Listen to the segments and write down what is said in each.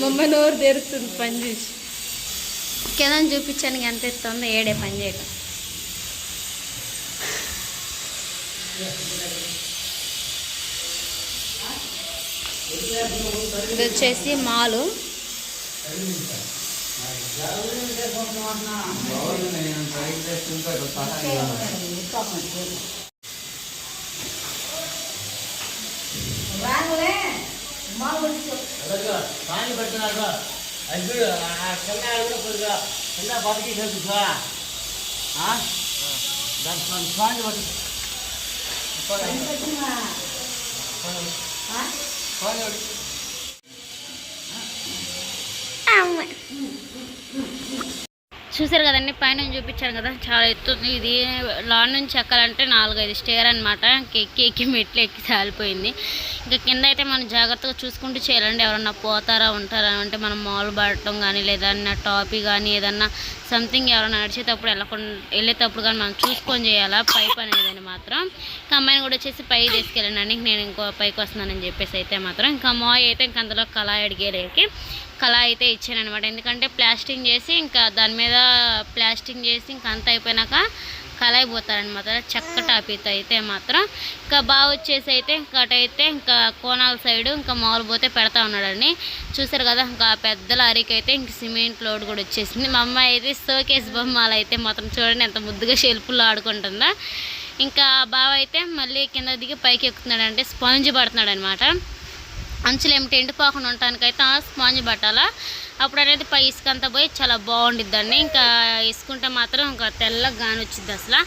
మమ్మ నోరు తెరుతుంది పని చూసి. కింద చూపించాను ఎంత ఎత్తుందో? ఏడే పని చేయటం. ఇది వచ్చేసి మాలు. పానీ పెడుతున్నారు అది చూడు ఆ కన్నా కూడా కొద్దిగా కింద బతికి తెలుసా దాని పానీ పట్టు పానీ పట్టు చూసారు కదండి పైన చూపించాను కదా చాలా ఎత్తు ఇది లాన్ నుంచి ఎక్కాలంటే నాలుగైదు స్టేర్ అనమాట ఎక్కి ఎక్కి మెట్లు ఎక్కి సాలిపోయింది. ఇంకా కింద అయితే మనం జాగ్రత్తగా చూసుకుంటూ చేయాలండి. ఎవరన్నా పోతారా ఉంటారా అంటే మనం మాల్ పడటం కానీ లేదన్నా టాపీ కానీ ఏదన్నా సంథింగ్ ఎవరైనా నడిచేటప్పుడు వెళ్ళకుండా వెళ్ళేటప్పుడు కానీ మనం చూసుకొని చేయాలా? పైప్ అనేది మాత్రం. ఇంకా అమ్మాయిని కూడా వచ్చేసి పై తీసుకెళ్ళండి. నేను ఇంకో పైకి వస్తున్నానని చెప్పేసి అయితే మాత్రం. ఇంకా మాయ్ అయితే ఇంక అందులో కళాయి అడిగేలేకి. కళాయి అయితే ఇచ్చాను అనమాట ఎందుకంటే ప్లాస్టింగ్ చేసి ఇంకా దాని మీద ప్లాస్టింగ్ చేసి ఇంకా అంత అయిపోయినాక కళాయి పోతారనమాట చెక్క టాపీతో అయితే మాత్రం. ఇంకా బాగా వచ్చేసి అయితే ఇంకా అటైతే ఇంకా కోనాల సైడు ఇంకా మామూలు పోతే పెడతా ఉన్నాడండి. చూసారు కదా ఇంకా పెద్ద లారీకి అయితే ఇంక సిమెంట్ లోడ్ కూడా వచ్చేసింది. మా అమ్మాయి అయితే సోకేస్ బొమ్మలు అయితే మాత్రం చూడండి ఎంత ముద్దుగా షెల్ఫ్లో ఆడుకుంటుందా. ఇంకా బావ అయితే మళ్ళీ కింద దిగి పైకి ఎక్కుతున్నాడంటే స్పాంజ్ పడుతున్నాడు అనమాట అంచులు ఏమిటి? ఎండిపోకుండా ఉండటానికైతే ఆ స్పాంజ్ పట్టాల అప్పుడు అనేది పై ఇసుక అంతా పోయి చాలా బాగుండిద్దండి. ఇంకా ఇసుకుంటే మాత్రం ఇంకా తెల్లగా గాని వచ్చింది అసలు.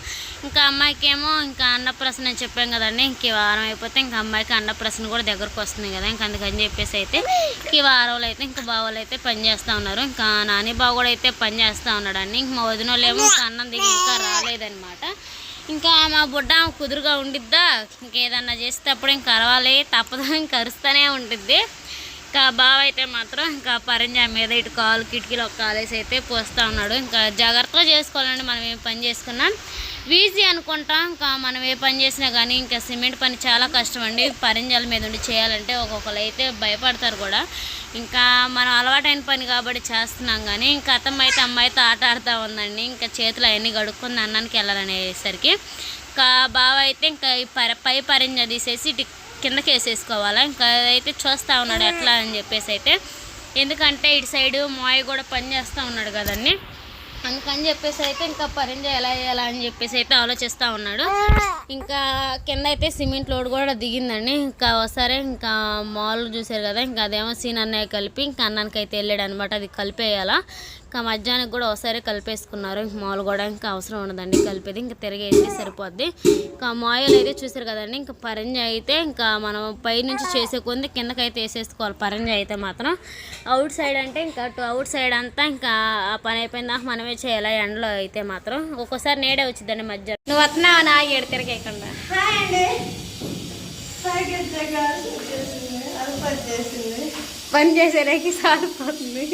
ఇంకా అమ్మాయికి ఏమో ఇంకా అన్నప్రసన అని చెప్పాం కదండి. ఇంక ఈ వారం అయిపోతే ఇంకా అమ్మాయికి అన్నప్రసన కూడా దగ్గరకు వస్తుంది కదా. ఇంకా అందుకని చెప్పేసి అయితే ఇంక ఈ వారంలో అయితే ఇంకా బావలు అయితే పని చేస్తూ ఉన్నారు. ఇంకా నాని బావ కూడా అయితే పని చేస్తూ ఉన్నాడండి. ఇంక మా వదిన ఏమో ఇంకా అన్నం దిగి ఇంకా రాలేదన్నమాట. ఇంకా మా బుడ్డ కుదురుగా ఉండిద్దా? ఇంకేదన్నా చేస్తే అప్పుడు ఇంక అరవాలి తప్పదు ఇంకా అరుస్తూనే ఉంటుంది ఇంకా బావ అయితే మాత్రం ఇంకా పరంజా మీద ఇటు కాలు కిటికీలు ఒక కాలేసి అయితే పోస్తూ ఉన్నాడు. ఇంకా జాగ్రత్తగా చేసుకోవాలండి మనం ఏం పని చేసుకున్నాం. వీజీ అనుకుంటాం ఇంకా మనం ఏ పని చేసినా కానీ ఇంకా సిమెంట్ పని చాలా కష్టం అండి పరంజాల మీద ఉండి చేయాలంటే ఒక్కొక్కరు అయితే భయపడతారు కూడా. ఇంకా మనం అలవాటైన పని కాబట్టి చేస్తున్నాం కానీ ఇంకా అత్తమ్మ అయితే అమ్మాయితో ఆట ఆడుతూ ఉందండి. ఇంకా చేతులు అవన్నీ గడుక్కుంది అన్నానికి వెళ్ళాలనేసరికి ఇంకా బావ అయితే ఇంకా పర పై పరింజ తీసేసి ఇటు కిందకి వేసేసుకోవాలా. ఇంకా అయితే చూస్తూ ఉన్నాడు ఎట్లా అని చెప్పేసి అయితే ఎందుకంటే ఇటు సైడు మాయ కూడా పని చేస్తూ ఉన్నాడు కదండి. అందుకని చెప్పేసి అయితే ఇంకా పరింజ ఎలా చేయాలా అని చెప్పేసి అయితే ఆలోచిస్తూ ఉన్నాడు. ఇంకా కింద అయితే సిమెంట్ లోడ్ కూడా దిగిందండి. ఇంకా ఒకసారి ఇంకా మాల్ చూసారు కదా ఇంకా అదేమో సీన్ అన్నయ్య కలిపి ఇంకా అన్నానికి అయితే వెళ్ళాడు అనమాట అది కలిపేయాలా. ఇంకా మధ్యాహ్నానికి కూడా ఒకసారి కలిపేసుకున్నారు. ఇంక మాల్ కూడా ఇంకా అవసరం ఉండదండి. కలిపేది ఇంకా తిరిగేసి సరిపోద్ది. ఇంకా మాయలు అయితే చూసారు కదండి. ఇంకా పరంజ అయితే ఇంకా మనం పై నుంచి చేసే కొంది కిందకైతే వేసేసుకోవాలి. పరంజ అయితే మాత్రం అవుట్ సైడ్ అంటే ఇంకా అవుట్ సైడ్ అంతా ఇంకా ఆ పని అయిపోయిన దాకా మనమే చేయాలి? ఎండలో అయితే మాత్రం ఒక్కోసారి నేడే వచ్చిందండి మధ్యాహ్నం నువ్వు వస్తున్నావు? నా ఏడు తిరగేయకుండా. పని చేసింది. పని చేసేదానికి సారిపోతుంది.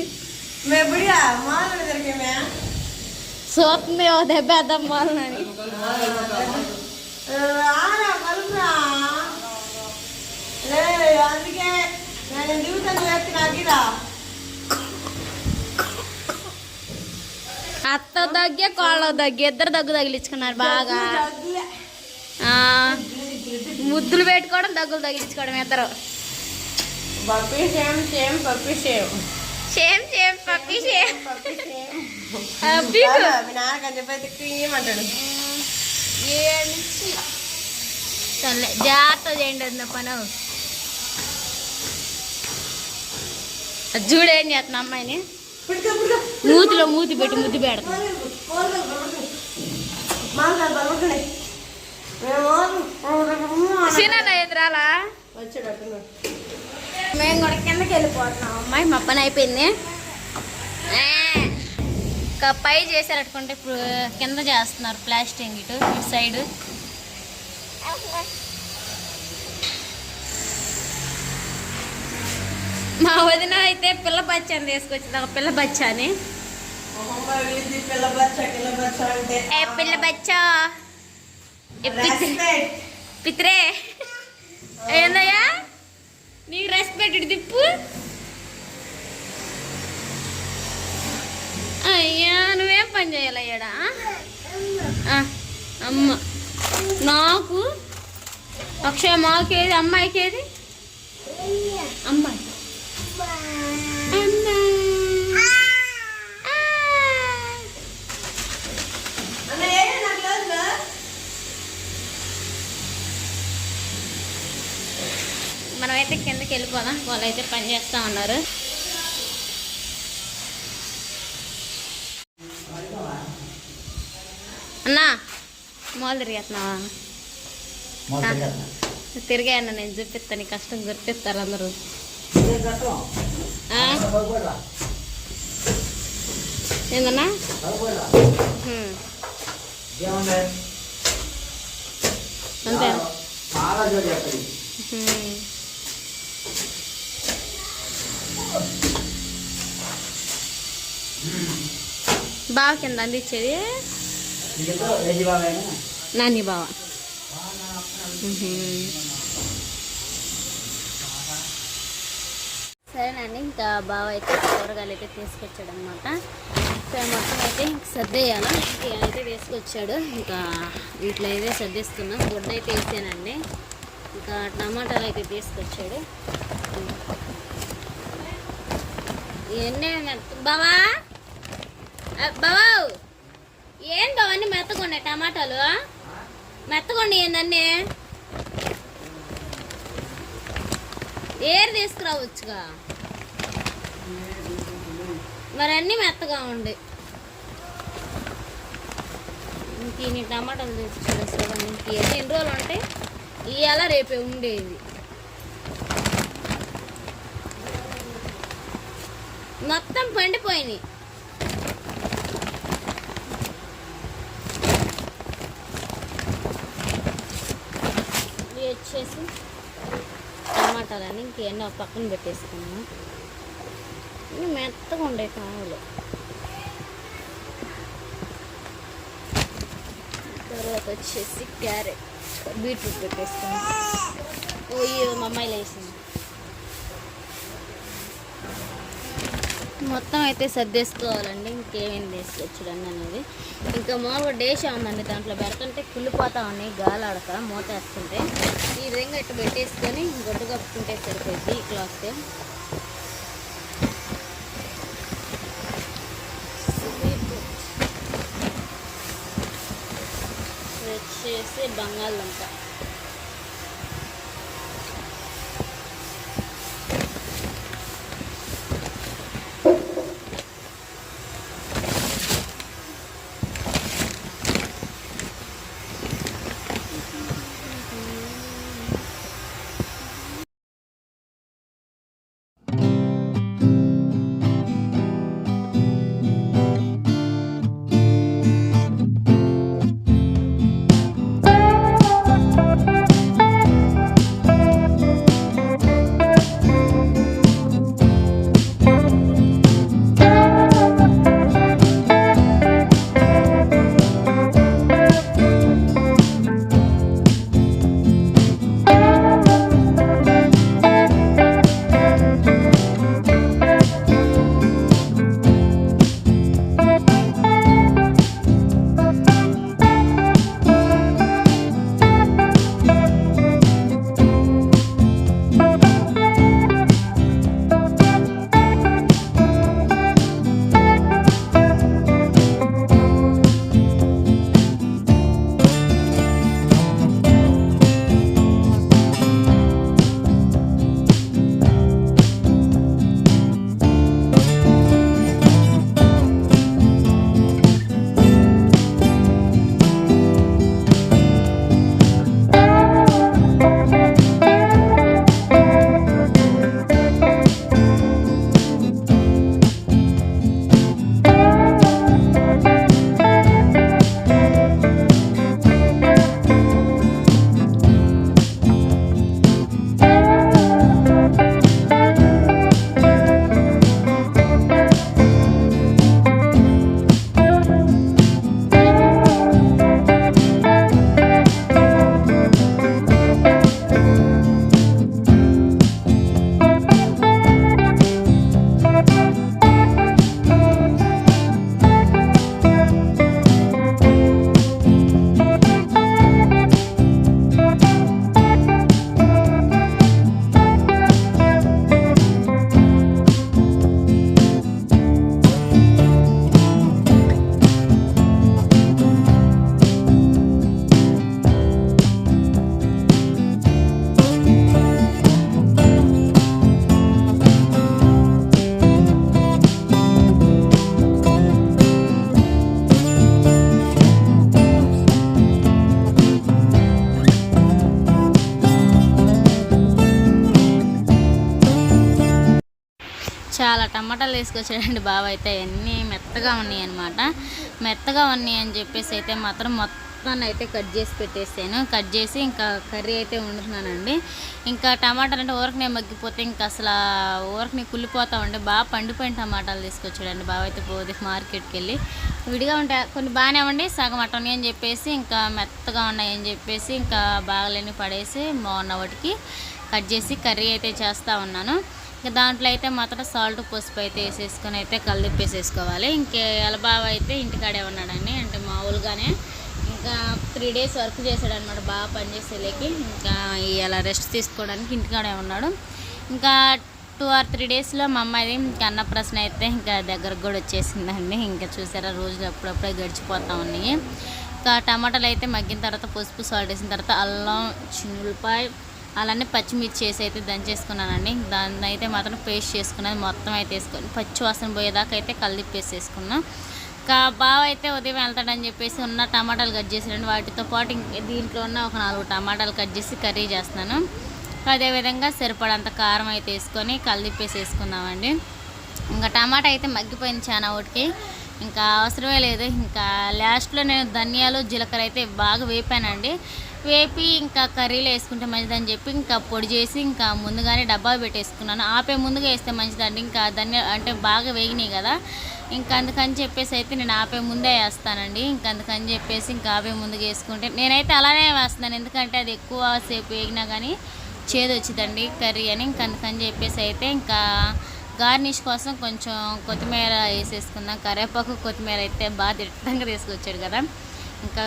సోతుంది ఓ దెబ్బ అందుకే నేను అత్త దగ్గే కోళ్ళ దగ్గే ఇద్దరు దగ్గు తగిలించుకున్నారు బాగా. ముద్దులు పెట్టుకోవడం దగ్గులు తగిలించుకోవడం ఇద్దరు. పప్పి సేమ్ సేమ్ పప్పి సేమ్. సేమ్ సేమ్ పప్పి సేమ్ పప్పి మీ నాన్నకని చెప్పి క్రీమంటాడు సర్లే జాగ్రత్త చేయండి అన్న పని. చూడు చేస్తున్నా అమ్మాయిని. మూతిలో మూతి పెట్టి ముద్దు పెడతాం. సినా ఎదురాలా వచ్చాడు. మేము కూడా కిందకి వెళ్ళిపోతున్నాం. అమ్మాయి మా పని అయిపోయింది. ఇంకా పై చేశారనుకుంటే ఇప్పుడు కింద చేస్తున్నారు ప్లాస్టింగ్ ఇటు ఇటు సైడ్. మా వదిన అయితే పిల్ల బచ్చాని తీసుకొచ్చింది ఒక పిల్ల బచ్చాని. ఏ పిల్ల బచ్చా. పిత్రే. ఏందయ్యా? నీకు రెస్పెక్ట్ తిప్పు. అయ్యా నువ్వేం పని చేయాలయ్యాడా? అమ్మ. నాకు అక్షయ మాకేది అమ్మాయికి ఏది అమ్మాయి. మనమైతే కిందకి వెళ్ళిపోదాం. వాళ్ళైతే పని చేస్తా ఉన్నారు. అన్నా మాల్ తిరిగేస్తున్నావా? తిరిగా అన్న నేను చూపిస్తాను. కష్టం గుర్తిస్తారు అందరూ? ఏందన్నా. అంతే. బావ కింద అందించేది? నాని బావ. సరేనండి ఇంకా బావ అయితే కూరగాయలు అయితే తీసుకొచ్చాడు అనమాట సో మొత్తం అయితే సర్దేయాలి. అయితే తీసుకొచ్చాడు ఇంకా వీటిలో అయితే సర్దిస్తున్నాం గుడ్డ అయితే వేసానండి. ఇంకా టమాటాలు అయితే తీసుకొచ్చాడు. ఇవన్నీ బావా? ఆ, ఏం బావన్నీ మెత్తకుండా టమాటాలు? మెత్తకుండా ఏందన్నీ? ఏరు తీసుకురావచ్చుగా? మరి అన్నీ మెత్తగా ఉండి. ఇంక ఇన్ని టమాటాలు తెచ్చాడు ఇంక ఎన్ని రోజులు ఉంటాయి ఇవాళ రేపే ఉండేది. మొత్తం పండిపోయినాయి. వచ్చేసి టమాటాలని ఇంకేమో పక్కన పెట్టేసుకున్నాము మెత్తగా ఉండే కావులు తర్వాత వచ్చేసి క్యారెట్ బీట్రూట్ పెట్టేసుకున్నాం ఓ ఇయ్యో మా అమ్మాయిలు వేసింది. మొత్తం అయితే సర్దేసుకోవాలండి ఇంకేమేం తీసుకొచ్చడండి అనేది ఇంకా మామూలుగా డేషా ఉందండి దాంట్లో పెడుతుంటే కుళ్ళిపోతా ఉన్నాయి గాలి మూత వేస్తుంటే. ఈ విధంగా ఇట్లా పెట్టేసుకొని గొడ్డు కప్పుకుంటే సరిపోద్ది ఈ క్లాత్. వచ్చేసి బంగాళదుంప. తీసుకొచ్చాడండి వేసుకొచ్చాడండి బావ. అయితే అన్నీ మెత్తగా ఉన్నాయి అనమాట మెత్తగా ఉన్నాయి అని చెప్పేసి అయితే మాత్రం మొత్తాన్ని అయితే కట్ చేసి పెట్టేసాను. కట్ చేసి ఇంకా కర్రీ అయితే వండుతున్నానండి. ఇంకా టమాటాలు అంటే ఊరకనే మగ్గిపోతే ఇంకా అసలు ఊరకనే కుళ్ళిపోతా ఉంటే బాగా పండిపోయిన టమాటాలు తీసుకొచ్చాడండి బావ. అయితే పోతే మార్కెట్కి వెళ్ళి విడిగా ఉంటాయి కొన్ని బాగానే ఉండి సగం అట్టని అని చెప్పేసి ఇంకా మెత్తగా ఉన్నాయి అని చెప్పేసి ఇంకా బాగలేని పడేసి బాగున్న వాటికి కట్ చేసి కర్రీ అయితే చేస్తూ ఉన్నాను. ఇంకా దాంట్లో అయితే మాత్రం సాల్ట్ పసుపు అయితే వేసేసుకొని అయితే కలిపేసేసుకోవాలి. ఇంకే బావ అయితే ఇంటికాడే ఉన్నాడండి. అంటే మామూలుగానే ఇంకా త్రీ డేస్ వర్క్ చేశాడు అనమాట బాగా పనిచేసేలేకి ఇంకా ఇలా రెస్ట్ తీసుకోవడానికి ఇంటికాడే ఉన్నాడు. ఇంకా టూ ఆర్ త్రీ డేస్లో మా అమ్మాయి ఇంకా అన్నప్రశ్న అయితే ఇంకా దగ్గరకు కూడా వచ్చేసిందండి. ఇంకా చూసారా రోజులు అప్పుడప్పుడే గడిచిపోతా ఉన్నాయి. ఇంకా టమాటాలు అయితే మగ్గిన తర్వాత పసుపు సాల్ట్ వేసిన తర్వాత అల్లం చిన్నులపాయ అలానే పచ్చిమిర్చి వేసి అయితే దంచేసుకున్నానండి. దాన్ని అయితే మాత్రం పేస్ట్ చేసుకున్నది మొత్తం అయితే వేసుకొని పచ్చి వాసన పోయేదాకా అయితే కలిపేసేసుకున్నాం. ఇంకా బావ అయితే ఉదయం వెళ్తాడని చెప్పేసి ఉన్న టమాటాలు కట్ చేసాడండి వాటితో పాటు ఇంక దీంట్లో ఉన్న ఒక నాలుగు టమాటాలు కట్ చేసి కర్రీ చేస్తున్నాను. అదేవిధంగా సరిపడంత కారం అయితే వేసుకొని కలిపేసి వేసుకుందామండి ఇంకా టమాటా అయితే మగ్గిపోయింది చాలా ఒకటికి ఇంకా అవసరమే లేదు. ఇంకా లాస్ట్లో నేను ధనియాలు జీలకర్ర అయితే బాగా వేపానండి. వేపి ఇంకా కర్రీలో వేసుకుంటే మంచిదని చెప్పి ఇంకా పొడి చేసి ఇంకా ముందుగానే డబ్బా పెట్టేసుకున్నాను. ఆపే ముందుగా వేస్తే మంచిదండి. ఇంకా ధనియా అంటే బాగా వేగినాయి కదా. ఇంకా అందుకని చెప్పేసి అయితే నేను ఆపే ముందే వేస్తానండి. ఇంకా అందుకని చెప్పేసి ఇంకా ఆపే ముందుగా వేసుకుంటే నేనైతే అలానే వేస్తున్నాను. ఎందుకంటే అది ఎక్కువ సేపు వేగినా కానీ చేదు వచ్చిందండి కర్రీ అని. ఇంకా అందుకని చెప్పేసి అయితే ఇంకా గార్నిష్ కోసం కొంచెం కొత్తిమీర వేసేసుకుందాం. కరివేపాకు కొత్తిమీర అయితే బాగా దిట్టంగా తీసుకొచ్చాడు కదా. ఇంకా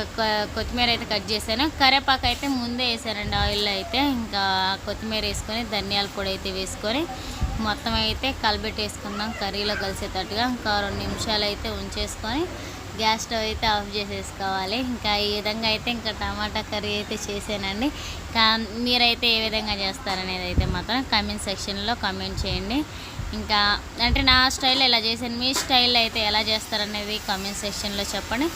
కొత్తిమీర అయితే కట్ చేశాను. కరివేపాకు అయితే ముందే వేసానండి ఆయిల్లో అయితే. ఇంకా కొత్తిమీర వేసుకొని ధనియాల పొడి అయితే వేసుకొని మొత్తం అయితే కలిపెట్టేసుకుందాం కర్రీలో కలిసేటట్టుగా. ఇంకా రెండు నిమిషాలు అయితే ఉంచేసుకొని గ్యాస్ స్టవ్ అయితే ఆఫ్ చేసేసుకోవాలి. ఇంకా ఈ విధంగా అయితే ఇంకా టమాటా కర్రీ అయితే చేసానండి ఇంకా మీరైతే ఏ విధంగా చేస్తారనేది అయితే మాత్రం కామెంట్ సెక్షన్లో కామెంట్ చేయండి. ఇంకా అంటే నా స్టైల్ ఎలా చేశాను మీ స్టైల్ అయితే ఎలా చేస్తారనేది కామెంట్ సెక్షన్లో చెప్పండి.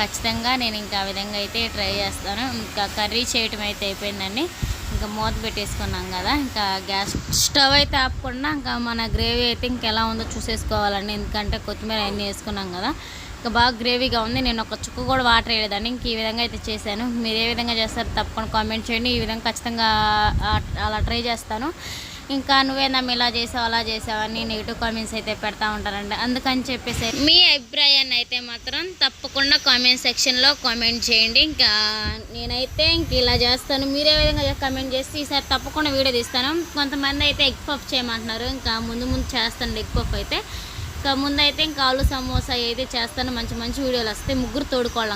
ఖచ్చితంగా నేను ఇంకా ఆ విధంగా అయితే ట్రై చేస్తాను. ఇంకా కర్రీ చేయటం అయితే అయిపోయిందండి. ఇంకా మూత పెట్టేసుకున్నాం కదా. ఇంకా గ్యాస్ స్టవ్ అయితే ఆపకుండా ఇంకా మన గ్రేవీ అయితే ఇంకెలా ఉందో చూసేసుకోవాలండి. ఎందుకంటే కొత్తిమీర అన్నీ వేసుకున్నాం కదా. ఇంకా బాగా గ్రేవీగా ఉంది. నేను ఒక చుక్క కూడా వాటర్ వేయలేదండి. ఇంక ఈ విధంగా అయితే చేశాను. మీరు ఏ విధంగా చేస్తారో తప్పకుండా కామెంట్ చేయండి. ఈ విధంగా ఖచ్చితంగా అలా ట్రై చేస్తాను. ఇంకా నువ్వేందమ్మా ఇలా చేసావు అలా చేసావు అని నెగిటివ్ కామెంట్స్ అయితే పెడతా ఉంటారండి. అందుకని చెప్పేసి మీ అభిప్రాయాన్ని అయితే మాత్రం తప్పకుండా కామెంట్ సెక్షన్లో కామెంట్ చేయండి. ఇంకా నేనైతే ఇంక ఇలా చేస్తాను. మీరే విధంగా కామెంట్ చేస్తే ఈసారి తప్పకుండా వీడియో తీస్తాను. కొంతమంది అయితే ఎగ్ పఫ్ చేయమంటున్నారు. ఇంకా ముందు ముందు చేస్తాను ఎగ్ పఫ్ అయితే. ఇంకా ముందైతే ఇంకా ఆలు సమోసా అయితే చేస్తాను మంచి మంచి వీడియోలు వస్తాయి. ముగ్గురు తోడుకోవాలి